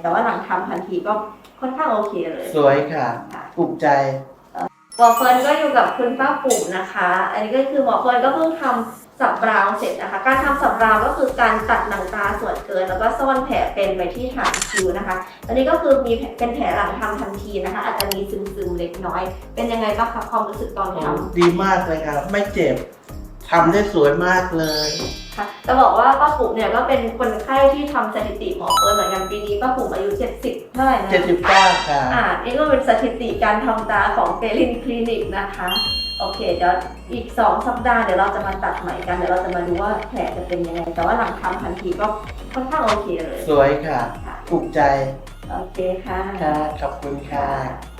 แต่ว่าหลังทำทันทีก็ค่อนข้างโอเคเลย สวยค่ะค่ะถูกใจหมอเฟิร์นก็อยู่กับคุณป้าปุ๋มนะคะ อันนี้ก็คือหมอเฟิร์นก็เพิ่งทำสับบราวน์เสร็จนะคะ การทำสับบราวน์ก็คือการตัดหนังตาส่วนเกิน แล้วก็ซ่อนแผลเป็นไปที่ฐานคิ้วนะคะอันนี้ก็คือมีเป็นแผลหลังทำทันทีนะคะ อาจจะมีซึมๆเล็กน้อย เป็นยังไงบ้างคะความรู้สึกตอนทำ ดีมากเลยค่ะ ไม่เจ็บทำได้สวยมากเลย ค่ะจะบอกว่าป้าปุ๋มเนี่ยก็เป็นคนไข้ที่ทำสถิติหมอเฟิร์นเหมือนกันปีนี้ป้าปุ๋มอายุ 70 เท่าไหร่นะ 79 ค่ะ อ่านี่ก็เป็นสถิติการทำตาของเฟลินคลินิกนะคะ โอเคเดี๋ยวอีก 2 สัปดาห์เดี๋ยวเราจะมาตัดใหม่กัน เดี๋ยวเราจะมาดูว่าแผลจะเป็นยังไง แต่ว่าหลังทำทันทีก็ค่อนข้างโอเคเลยสวยค่ะ ค่ะ ถูกใจ โอเคค่ะ ค่ะ ขอบคุณค่ะค่ะ